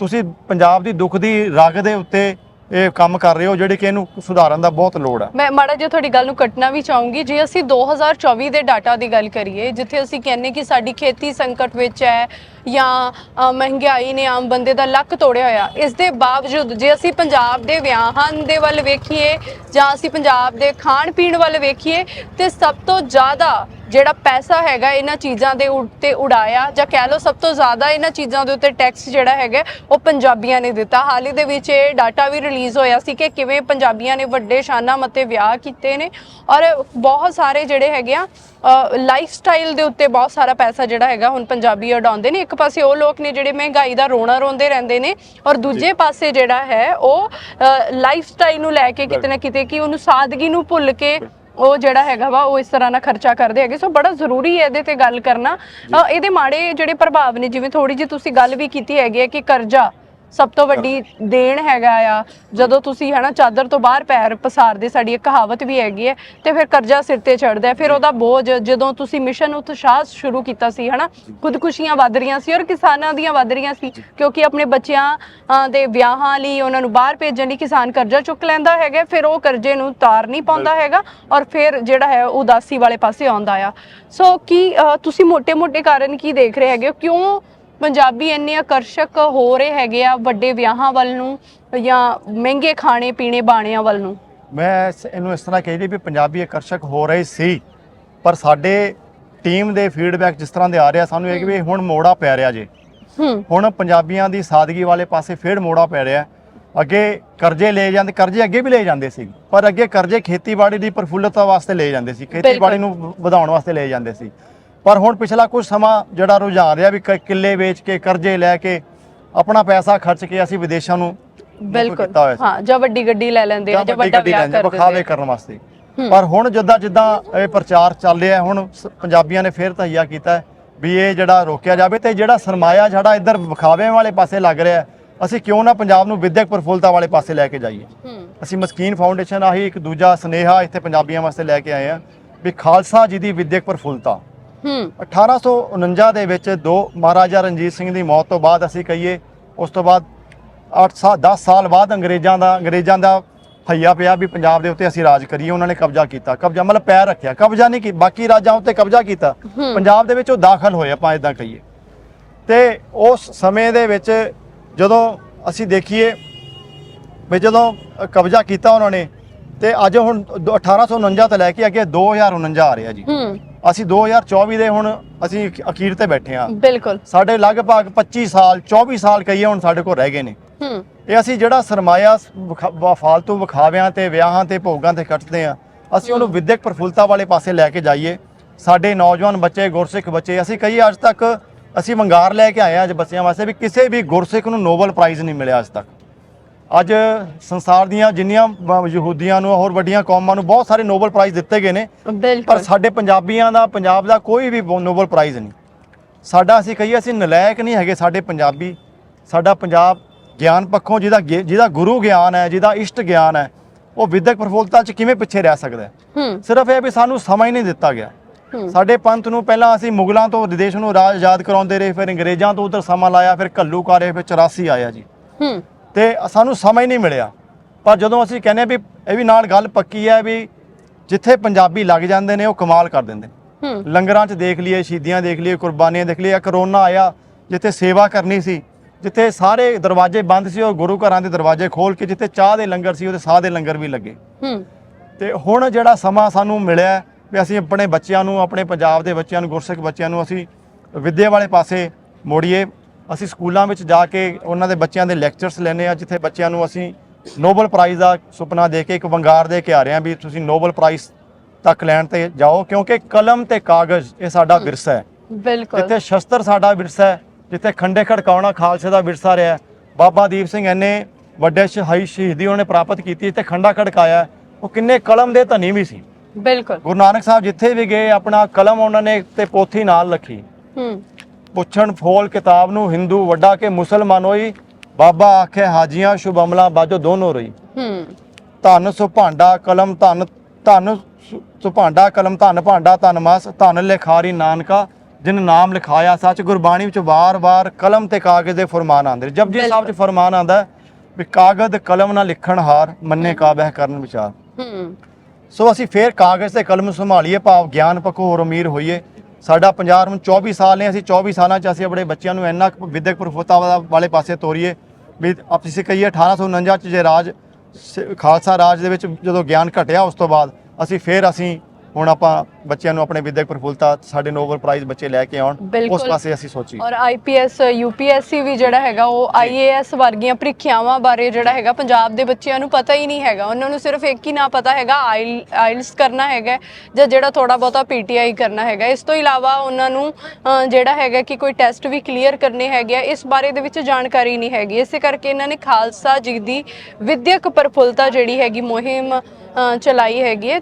ਤੁਸੀਂ ਪੰਜਾਬ ਦੀ ਦੁੱਖ ਦੀ ਰਗ ਦੇ ਉੱਤੇ ਇਹ ਕੰਮ ਕਰ ਰਹੇ ਹੋ ਜਿਹੜੇ ਕਿ ਇਹਨੂੰ ਸੁਧਾਰਨ ਦਾ ਬਹੁਤ ਲੋੜ ਹੈ ਮੈਂ ਮਾੜਾ ਜਿਹਾ ਤੁਹਾਡੀ ਗੱਲ ਨੂੰ ਕੱਟਣਾ ਵੀ ਚਾਹੂੰਗੀ। ਜੇ ਅਸੀਂ 2024 ਦੇ ਡਾਟਾ ਦੀ ਗੱਲ ਕਰੀਏ ਜਿੱਥੇ ਅਸੀਂ ਕਹਿੰਨੇ ਕਿ ਸਾਡੀ ਖੇਤੀ ਸੰਕਟ ਵਿੱਚ ਹੈ ਜਾਂ ਅ, ਮਹਿੰਗਾਈ ਨੇ ਆਮ ਬੰਦੇ ਦਾ ਲੱਕ ਤੋੜਿਆ ਹੋਇਆ ਇਸ ਦੇ ਬਾਵਜੂਦ ਜੇ ਅਸੀਂ ਪੰਜਾਬ ਦੇ ਵਿਆਹਾਂ ਦੇ ਵੱਲ ਵੇਖੀਏ ਜਾਂ ਅਸੀਂ ਪੰਜਾਬ ਦੇ ਖਾਣ ਪੀਣ ਵੱਲ ਵੇਖੀਏ ਤੇ ਸਭ ਤੋਂ ਜ਼ਿਆਦਾ ਜਿਹੜਾ ਪੈਸਾ ਹੈਗਾ ਇਹਨਾਂ ਚੀਜ਼ਾਂ ਦੇ ਉੱਤੇ ਉਡਾਇਆ ਜਾਂ ਕਹਿ ਲਓ ਸਭ ਤੋਂ ਜ਼ਿਆਦਾ ਇਹਨਾਂ ਚੀਜ਼ਾਂ ਦੇ ਉੱਤੇ ਟੈਕਸ ਜਿਹੜਾ ਹੈਗਾ ਉਹ ਪੰਜਾਬੀਆਂ ਨੇ ਦਿੱਤਾ। ਹਾਲ ਹੀ ਦੇ ਵਿੱਚ ਇਹ ਡਾਟਾ ਵੀ ਰਿਲੀਜ਼ ਹੋਇਆ ਸੀ ਕਿ ਕਿਵੇਂ ਪੰਜਾਬੀਆਂ ਨੇ ਵੱਡੇ ਸ਼ਾਨਾਂ ਮਤੇ ਵਿਆਹ ਕੀਤੇ ਨੇ ਔਰ ਬਹੁਤ ਸਾਰੇ ਜਿਹੜੇ ਹੈਗੇ ਆ ਲਾਈਫ ਸਟਾਈਲ ਦੇ ਉੱਤੇ ਬਹੁਤ ਸਾਰਾ ਪੈਸਾ ਜਿਹੜਾ ਹੈਗਾ ਹੁਣ ਪੰਜਾਬੀ ਉਡਾਉਂਦੇ ਨੇ। ਇੱਕ ਪਾਸੇ ਉਹ ਲੋਕ ਨੇ ਜਿਹੜੇ ਮਹਿੰਗਾਈ ਦਾ ਰੋਣਾ ਰੋਂਦੇ ਰਹਿੰਦੇ ਨੇ ਔਰ ਦੂਜੇ ਪਾਸੇ ਜਿਹੜਾ ਹੈ ਉਹ ਲਾਈਫ ਸਟਾਈਲ ਨੂੰ ਲੈ ਕੇ ਕਿਤੇ ਨਾ ਕਿਤੇ ਕਿ ਉਹਨੂੰ ਸਾਦਗੀ ਨੂੰ ਭੁੱਲ ਕੇ ਉਹ ਜਿਹੜਾ ਹੈਗਾ ਵਾ ਉਹ ਇਸ ਤਰ੍ਹਾਂ ਨਾਲ ਖਰਚਾ ਕਰਦੇ ਹੈਗੇ। ਸੋ ਬੜਾ ਜ਼ਰੂਰੀ ਹੈ ਇਹਦੇ ਤੇ ਗੱਲ ਕਰਨਾ। ਅ, ਇਹਦੇ ਮਾੜੇ ਜਿਹੜੇ ਪ੍ਰਭਾਵ ਨੇ ਜਿਵੇਂ ਥੋੜੀ ਜਿਹੀ ਤੁਸੀਂ ਗੱਲ ਵੀ ਕੀਤੀ ਹੈਗੀ ਹੈ ਕਿ ਕਰਜ਼ਾ। ਸਭ ਤੋਂ ਵੱਡੀ ਦੇਣ ਹੈਗਾ ਆ। ਜਦੋਂ ਤੁਸੀਂ ਹਨਾ ਚਾਦਰ ਤੋਂ ਬਾਹਰ ਪੈਰ ਪਸਾਰਦੇ ਸਾਡੀ ਇੱਕ ਕਹਾਵਤ ਵੀ ਹੈਗੀ ਹੈ ਤੇ ਫਿਰ ਕਰਜ਼ਾ ਸਿਰ ਤੇ ਚੜਦਾ ਫਿਰ ਉਹਦਾ ਬੋਝ ਜਦੋਂ ਤੁਸੀਂ ਮਿਸ਼ਨ ਉਤਸ਼ਾਹ ਸ਼ੁਰੂ ਕੀਤਾ ਸੀ ਹਨਾ ਖੁਦਕੁਸ਼ੀਆਂ ਵੱਧ ਰਹੀਆਂ ਸੀ ਔਰ ਕਿਸਾਨਾਂ ਦੀਆਂ ਵੱਧ ਰਹੀਆਂ ਸੀ ਕਿਉਂਕਿ ਆਪਣੇ ਬੱਚਿਆਂ ਦੇ ਵਿਆਹਾਂ ਲਈ ਉਹਨਾਂ ਨੂੰ ਬਾਹਰ ਭੇਜਣ ਲਈ ਕਿਸਾਨ ਕਰਜ਼ਾ ਚੁੱਕ ਲੈਂਦਾ ਹੈਗਾ ਫਿਰ ਉਹ ਕਰਜ਼ੇ ਨੂੰ ਤਾਰ ਨਹੀਂ ਪਾਉਂਦਾ ਹੈਗਾ ਔਰ ਫਿਰ ਜਿਹੜਾ ਹੈ ਉਦਾਸੀ ਵਾਲੇ ਪਾਸੇ ਆਉਂਦਾ ਆ। ਸੋ ਕੀ ਤੁਸੀਂ ਮੋٹے-ਮੋٹے ਕਾਰਨ ਕੀ ਦੇਖ ਰਹੇ ਹੈਗੇ ਕਿਉਂ ਪੰਜਾਬੀ ਇੰਨੇ ਆਕਰਸ਼ਕ ਹੋ ਰਹੇ ਹੈਗੇ ਆ ਵੱਡੇ ਵਿਆਹਾਂ ਵੱਲ ਨੂੰ ਜਾਂ ਮਹਿੰਗੇ ਖਾਣੇ ਪੀਣੇ ਬਾਣਿਆਂ ਵੱਲ ਨੂੰ? ਮੈਂ ਇਸ- ਇਹਨੂੰ ਇਸ ਤਰ੍ਹਾਂ ਕਹੀ ਵੀ ਪੰਜਾਬੀ ਆਕਰਸ਼ਕ ਹੋ ਰਹੇ ਸੀ ਪਰ ਸਾਡੇ ਟੀਮ ਦੇ ਫੀਡਬੈਕ ਜਿਸ ਤਰ੍ਹਾਂ ਦੇ ਆ ਰਿਹਾ ਸਾਨੂੰ ਇਹ ਕਿ ਵੀ ਹੁਣ ਮੋੜਾ ਪੈ ਰਿਹਾ ਜੇ। ਹੂੰ। ਹੁਣ ਪੰਜਾਬੀਆਂ ਦੀ ਸਾਦਗੀ ਵਾਲੇ ਪਾਸੇ ਫੇਰ ਮੋੜਾ ਪੈ ਰਿਹਾ। ਅੱਗੇ ਕਰਜ਼ੇ ਲੈ ਜਾਂਦੇ ਕਰਜ਼ੇ ਅੱਗੇ ਵੀ ਲੈ ਜਾਂਦੇ ਸੀ ਪਰ ਅੱਗੇ ਕਰਜ਼ੇ ਖੇਤੀਬਾੜੀ ਦੀ ਪ੍ਰਫੁੱਲਤਾ ਵਾਸਤੇ ਲੈ ਜਾਂਦੇ ਸੀ ਖੇਤੀਬਾੜੀ ਨੂੰ ਵਧਾਉਣ ਵਾਸਤੇ ਲੈ ਜਾਂਦੇ ਸੀ। ਪਰ ਹੁਣ ਪਿਛਲਾ ਕੁਝ ਸਮਾਂ ਜਿਹੜਾ ਰੁਝਾਨ ਰਿਹਾ ਵੀ ਕ- ਕਿੱਲੇ ਵੇਚ ਕੇ ਕਰਜ਼ੇ ਲੈ ਕੇ ਆਪਣਾ ਪੈਸਾ ਖਰਚ ਕੇ ਅਸੀਂ ਵਿਦੇਸ਼ਾਂ ਨੂੰ ਬਿਲਕੁਲ। ਕੀਤਾ ਹੋਇਆ ਸੀ। ਹਾਂ ਜਾਂ ਵੱਡੀ ਗੱਡੀ ਲੈ ਲੈਂਦੇ ਆ ਜਾਂ ਵੱਡੀ ਵੱਡਾ ਗੱਡੀ ਵਿਆਹ ਲੈਂਦੇ ਕਰ ਵਿਖਾਵੇ ਦਿੰਦੇ ਕਰਨ ਵਾਸਤੇ। ਹੂੰ। ਪਰ ਹੁਣ ਜਿੱਦਾਂ ਜਿੱਦਾਂ ਇਹ ਪ੍ਰਚਾਰ ਚੱਲ ਰਿਹਾ ਹੁਣ ਸ- ਪੰਜਾਬੀਆਂ ਨੇ ਫੇਰ ਤਹਈਆ ਕੀਤਾ ਹੈ ਵੀ ਇਹ ਜਿਹੜਾ ਰੋਕਿਆ ਜਾਵੇ ਤੇ ਜਿਹੜਾ ਸਰਮਾਇਆ ਜਿਹੜਾ ਇੱਧਰ ਵਿਖਾਵੇ ਵਾਲੇ ਪਾਸੇ ਲੱਗ ਰਿਹਾ ਹੈ, ਅਸੀਂ ਕਿਉਂ ਨਾ ਪੰਜਾਬ ਨੂੰ ਵਿਦਿਅਕ ਪ੍ਰਫੁੱਲਤਾ ਵਾਲੇ ਪਾਸੇ ਲੈ ਕੇ ਜਾਈਏ। ਹੂੰ। ਅਸੀਂ ਮਸਕੀਨ ਫਾਊਂਡੇਸ਼ਨ ਆਹੀ ਇੱਕ ਦੂਜਾ ਸਨੇਹਾ ਇੱਥੇ ਪੰਜਾਬੀਆਂ ਵਾਸਤੇ ਲੈ ਕੇ ਆਏ ਆ ਵੀ ਖਾਲਸਾ ਜੀ ਦੀ ਵਿਦਿਅਕ ਪ੍ਰਫੁੱਲਤਾ। 1849 ਦੇ ਵਿੱਚ ਦੋ ਮਹਾਰਾਜਾ ਰਣਜੀਤ ਸਿੰਘ ਦੀ ਮੌਤ ਤੋਂ ਬਾਅਦ ਅਸੀਂ ਕਹੀਏ ਉਸ ਤੋਂ ਬਾਅਦ 8 ਸਾਲ 10 ਸਾਲ ਬਾਅਦ ਅੰਗਰੇਜ਼ਾਂ ਦਾ ਅੰਗਰੇਜ਼ਾਂ ਦਾ ਹਈਆ ਪਿਆ ਵੀ ਪੰਜਾਬ ਦੇ ਉੱਤੇ ਅਸੀਂ ਰਾਜ ਕਰੀਏ ਉਹਨਾਂ ਨੇ ਕਬਜ਼ਾ ਕੀਤਾ। ਕਬਜ਼ਾ ਮਤਲਬ ਪੈਰ ਰੱਖਿਆ। ਕਬਜ਼ਾ ਨਹੀਂ ਕੀ ਬਾਕੀ ਰਾਜਾਂ ਉੱਤੇ ਕਬਜ਼ਾ ਕੀਤਾ। ਪੰਜਾਬ ਦੇ ਵਿੱਚ ਉਹ ਦਾਖਲ ਹੋਏ ਆਪਾਂ ਇਦਾਂ ਕਹੀਏ। ਤੇ ਉਸ ਸਮੇਂ ਦੇ ਵਿੱਚ ਜਦੋਂ ਅਸੀਂ ਦੇਖੀਏ ਵੀ ਜਦੋਂ ਕਬਜ਼ਾ ਕੀਤਾ ਉਹਨਾਂ ਨੇ ਤੇ ਅੱਜ ਹੁਣ ਦ- 1849 ਤੋਂ ਲੈ ਕੇ ਅੱਗੇ 2049 ਆ ਰਿਹਾ ਜੀ। ਅਸੀਂ 2024 ਦੇ ਹੁਣ ਅਸੀਂ ਅਖ- ਅਖੀਰ ਤੇ ਬੈਠੇ ਆ ਬਿਲਕੁਲ। ਸਾਡੇ ਲਗਭਗ 25 ਸਾਲ 24 ਸਾਲ ਕਹੀਏ ਹੁਣ ਸਾਡੇ ਕੋਲ ਰਹਿ ਗਏ ਨੇ। ਹੂੰ। ਇਹ ਅਸੀਂ ਜਿਹੜਾ ਸਰਮਾਇਆ ਫਾਲਤੂ ਵਿਖਾਵਿਆਂ ਤੇ ਵਿਆਹਾਂ ਤੇ ਭੋਗਾਂ ਤੇ ਕੱਟਦੇ ਆ ਅਸੀਂ ਉਹਨੂੰ ਵਿਦਿਅਕ ਪ੍ਰਫੁੱਲਤਾ ਵਾਲੇ ਪਾਸੇ ਲੈ ਕੇ ਜਾਈਏ। ਸਾਡੇ ਨੌਜਵਾਨ ਬੱਚੇ ਗੁਰਸਿੱਖ ਬੱਚੇ ਅਸੀਂ ਕਹੀਏ ਅੱਜ ਤੱਕ ਅਸੀਂ ਵੰਗਾਰ ਲੈ ਕੇ ਆਏ ਆ ਅੱਜ ਬੱਚਿਆਂ ਵਾਸਤੇ ਵੀ ਕਿਸੇ ਵੀ ਗੁਰਸਿੱਖ ਨੂੰ ਨੋਬਲ ਪ੍ਰਾਈਜ਼ ਨਹੀਂ ਮਿਲਿਆ ਅੱਜ ਤੱਕ। ਅੱਜ ਸੰਸਾਰ ਦੀਆਂ ਜਿੰਨੀਆਂ ਬ- ਯਹੂਦੀਆਂ ਨੂੰ ਹੋਰ ਵੱਡੀਆਂ ਕੌਮਾਂ ਨੂੰ ਬਹੁਤ ਸਾਰੇ ਨੋਬਲ ਪ੍ਰਾਈਜ਼ ਦਿੱਤੇ ਗਏ ਨੇ। ਪਰ ਬਿਲਕੁਲ ਸਾਡੇ ਪੰਜਾਬੀਆਂ ਦਾ ਪੰਜਾਬ ਦਾ ਕੋਈ ਵੀ ਬੋ- ਨੋਬਲ ਪ੍ਰਾਈਜ਼ ਨਹੀਂ। ਸਾਡਾ ਅਸੀਂ ਕਹੀਏ ਅਸੀਂ ਨਲਾਇਕ ਨਹੀਂ ਹੈਗੇ ਸਾਡੇ ਪੰਜਾਬੀ। ਸਾਡਾ ਪੰਜਾਬ ਗਿਆਨ ਪੱਖੋਂ ਜਿਹਦਾ ਗਿ- ਜਿਹਦਾ ਗੁਰੂ ਗਿਆਨ ਹੈ ਜਿਹਦਾ ਇਸ਼ਟ ਗਿਆਨ ਹੈ ਉਹ ਵਿਦਿਅਕ ਪ੍ਰਫੁੱਲਤਾ 'ਚ ਕਿਵੇਂ ਪਿੱਛੇ ਰਹਿ ਸਕਦਾ ਹੈ? ਹੂੰ। ਸਿਰਫ ਇਹ ਵੀ ਸਾਨੂੰ ਸਮਾਂ ਹੀ ਨਹੀਂ ਦਿੱਤਾ ਗਿਆ। ਹੂੰ। ਸਾਡੇ ਪੰਥ ਨੂੰ ਪਹਿਲਾਂ ਅਸੀਂ ਮੁਗਲਾਂ ਤੋਂ ਦੇਸ਼ ਨੂੰ ਰਾਜ ਆਜ਼ਾਦ ਕਰਾਉਂਦੇ ਰਹੇ ਫਿਰ ਅੰਗਰੇਜ਼ਾਂ ਤੋਂ ਉਧਰ ਸਮਾਂ ਲਾਇਆ ਫਿਰ ਘੱਲੂਕਾਰੇ ਫਿਰ 84 ਆਇਆ ਜੀ। ਹੂੰ। ਤੇ ਸਾਨੂੰ ਸਮਾਂ ਹੀ ਨਹੀਂ ਮਿਲਿਆ। ਪਰ ਜਦੋਂ ਅਸੀਂ ਕਹਿੰਦੇ ਵੀ ਇਹ ਵੀ ਨਾਲ ਗੱਲ ਪੱਕੀ ਹੈ ਵੀ ਜਿੱਥੇ ਪੰਜਾਬੀ ਲੱਗ ਜਾਂਦੇ ਨੇ ਉਹ ਕਮਾਲ ਕਰ ਦਿੰਦੇ ਨੇ। ਲੰਗਰਾਂ 'ਚ ਦੇਖ ਲਈਏ ਸ਼ਹੀਦੀਆਂ ਦੇਖ ਲਈਏ ਕੁਰਬਾਨੀਆਂ ਦੇਖ ਲਈਏ ਕਰੋਨਾ ਆਇਆ ਜਿੱਥੇ ਸੇਵਾ ਕਰਨੀ ਸੀ ਜਿੱਥੇ ਸਾਰੇ ਦਰਵਾਜ਼ੇ ਬੰਦ ਸੀ ਉਹ ਗੁਰੂ ਘਰਾਂ ਦੇ ਦਰਵਾਜ਼ੇ ਖੋਲ ਕੇ ਜਿੱਥੇ ਚਾਹ ਦੇ ਲੰਗਰ ਸੀ ਉਹਦੇ ਸਾਹ ਦੇ ਲੰਗਰ ਵੀ ਲੱਗੇ। ਤੇ ਹੁਣ ਜਿਹੜਾ ਸਮਾਂ ਸਾਨੂੰ ਮਿਲਿਆ ਵੀ ਅਸੀਂ ਆਪਣੇ ਬੱਚਿਆਂ ਨੂੰ ਆਪਣੇ ਪੰਜਾਬ ਦੇ ਬੱਚਿਆਂ ਨੂੰ ਗੁਰਸਿੱਖ ਬੱਚਿਆਂ ਨੂੰ ਅਸੀਂ ਵਿੱਦਿਆ ਵਾਲੇ ਪਾਸੇ ਮੋੜੀਏ ਅਸੀਂ ਸਕੂਲਾਂ ਵਿੱਚ ਜਾ ਕੇ ਉਹਨਾਂ ਦੇ ਬੱਚਿਆਂ ਦੇ ਲੈਕਚਰਸ ਲੈਣੇ ਆ ਜਿੱਥੇ ਬੱਚਿਆਂ ਨੂੰ ਅਸੀਂ ਨੋਬਲ ਪ੍ਰਾਈਜ਼ ਦਾ ਸੁਪਨਾ ਦੇ ਕੇ ਇੱਕ ਵੰਗਾਰ ਦੇ ਕੇ ਆ ਰਹੇ ਹਾਂ ਵੀ ਤੁਸੀਂ ਨੋਬਲ ਪ੍ਰਾਈਜ਼ ਤੱਕ ਲੈਣ ਤੇ ਜਾਓ ਕਿਉਂਕਿ ਕਲਮ ਤੇ ਕਾਗਜ਼ ਇਹ ਸਾਡਾ ਵਿਰਸਾ ਹੈ। ਬਿਲਕੁਲ। ਜਿੱਥੇ ਸ਼ਸਤਰ ਸਾਡਾ ਵਿਰਸਾ ਹੈ ਜਿੱਥੇ ਖੰਡੇ ਖੜਕਾਉਣਾ ਖਾਲਸੇ ਦਾ ਵਿਰਸਾ ਰਿਹਾ। ਬਾਬਾ ਦੀਪ ਸਿੰਘ ਇੰਨੇ ਵੱਡੇ ਸ਼ਹਾਈ ਸ਼ਹੀਦੀ ਉਹਨੇ ਪ੍ਰਾਪਤ ਕੀਤੀ ਤੇ ਖੰਡਾ ਖੜਕਾਇਆ। ਉਹ ਕਿੰਨੇ ਕਲਮ ਦੇ ਧਨੀ ਵੀ ਸੀ। ਬਿਲਕੁਲ। ਗੁਰੂ ਨਾਨਕ ਸਾਹਿਬ ਜਿੱਥੇ ਵੀ ਗਏ ਆਪਣਾ ਕਲਮ ਉਹਨਾਂ ਨੇ ਤੇ ਪੋਥੀ ਨਾਲ ਰੱਖੀ ਹੂੰ ਪੁੱਛਣ ਫੋਲ ਕਿਤਾਬ ਨੂੰ ਹਿੰਦੂ ਵੱਡਾ ਕੇ ਮੁਸਲਮਾਨ ਹੋਈ ਬਾਬਾ ਆਖੇ ਹਾਜੀਆਂ ਸ਼ੁਭ ਅਮਲਾ ਬਾਜੋ ਦੋਨੋਂ ਰਹੀ ਹੂੰ। ਧਨ ਸੁਭਾਂਡਾ ਕਲਮ ਧਨ ਧਨ ਸੁਭਾਂਡਾ ਕਲਮ ਧਨ ਭਾਂਡਾ ਧਨ ਮਸ ਧਨ ਲਿਖਾਰੀ ਨਾਨਕਾ ਜਿਨ ਨਾਮ ਲਿਖਾਇਆ ਸੱਚ ਗੁਰਬਾਣੀ ਵਿੱਚ ਵਾਰ-ਵਾਰ ਕਲਮ ਤੇ ਕਾਗਜ਼ ਦੇ ਫਰਮਾਨ ਆਉਂਦੇ। ਜਪਜੀ ਸਾਹਿਬ 'ਚ ਫਰਮਾਨ ਆਂਦਾ ਵੀ ਕਾਗਜ਼ ਕਲਮ ਨਾਲ ਲਿਖਣ ਹਾਰ ਮੰਨੇ ਕਾਬਹਿ ਕਰਨ ਵਿਚਾਰ। ਹੂੰ। ਸੋ ਅਸੀਂ ਫੇਰ ਕਾਗਜ਼ ਤੇ ਕਲਮ ਸੰਭਾਲੀਏ ਭਾਵ ਗਿਆਨ ਭਕੋਰ ਅਮੀਰ ਹੋਈਏ। ਸਾਡਾ ਪੰਜਾਬ ਨੂੰ 24 ਸਾਲ ਨੇ, ਅਸੀਂ 24 ਸਾਲਾਂ ਚ ਅਸੀਂ ਆਪਣੇ ਬੱਚਿਆਂ ਨੂੰ ਇੰਨਾ ਕੁ ਵਿਦਿਅਕ ਪ੍ਰਫੁੱਲਤਾ ਵਾਲੇ ਪਾਸੇ ਤੋਰੀਏ। ਵੀ ਆਪ ਅਸੀਂ ਕਹੀਏ 1849 ਚ ਜੇ ਰਾਜ ਸ- ਖਾਲਸਾ ਰਾਜ ਦੇ ਵਿੱਚ ਜਦੋਂ ਗਿਆਨ ਘਟਿਆ ਉਸ ਤੋਂ ਬਾਅਦ, ਅਸੀਂ ਫੇਰ ਅਸੀਂ ਹੁਣ ਆਪਾਂ ਬੱਚਿਆਂ ਨੂੰ ਆਪਣੇ ਵਿਦਿਅਕ ਪ੍ਰਫੁੱਲਤਾ ਸਾਡੇ ਨੋਬਲ ਪ੍ਰਾਈਜ਼ ਬੱਚੇ ਲੈ ਕੇ ਆਉਣ ਉਸ ਬਿਲਕੁਲ। ਪਾਸੇ ਅਸੀਂ ਸੋਚੀਏ। ਔਰ ਆਈਪੀਐਸ ਯੂਪੀਐਸਸੀ ਵੀ ਜਿਹੜਾ ਹੈਗਾ ਉਹ ਆਈਏਐਸ ਵਰਗੀਆਂ ਪ੍ਰੀਖਿਆਵਾਂ ਬਾਰੇ ਜਿਹੜਾ ਹੈਗਾ ਪੰਜਾਬ ਦੇ ਬੱਚਿਆਂ ਨੂੰ ਪਤਾ ਹੀ ਨਹੀਂ ਹੈਗਾ। ਉਹਨਾਂ ਨੂੰ ਸਿਰਫ ਇੱਕ ਹੀ ਨਾ ਪਤਾ ਹੈਗਾ ਆਇਲਸ ਕਰਨਾ ਹੈਗਾ ਜਾਂ ਜਿਹੜਾ ਥੋੜਾ ਬਹੁਤਾ ਪੀਟੀਆਈ ਕਰਨਾ ਹੈਗਾ। ਇਸ ਤੋਂ ਇਲਾਵਾ ਉਹਨਾਂ ਨੂੰ ਅ, ਜਿਹੜਾ ਹੈਗਾ ਕਿ ਕੋਈ ਟੈਸਟ ਵੀ ਕਲੀਅਰ ਕਰਨੇ ਹੈਗੇ ਆ ਇਸ ਬਾਰੇ ਦੇ ਵਿੱਚ ਜਾਣਕਾਰੀ ਨਹੀਂ ਹੈਗੀ। ਇਸੇ ਕਰਕੇ ਇਹਨਾਂ ਨੇ ਖਾਲਸਾ ਜੀ ਦੀ ਵਿਦਿਅਕ ਪ੍ਰਫੁੱਲਤਾ ਜਿਹੜੀ ਹੈਗੀ ਮੁਹਿੰਮ ਅ, ਚਲਾਈ ਹੈਗੀ ਹੈ।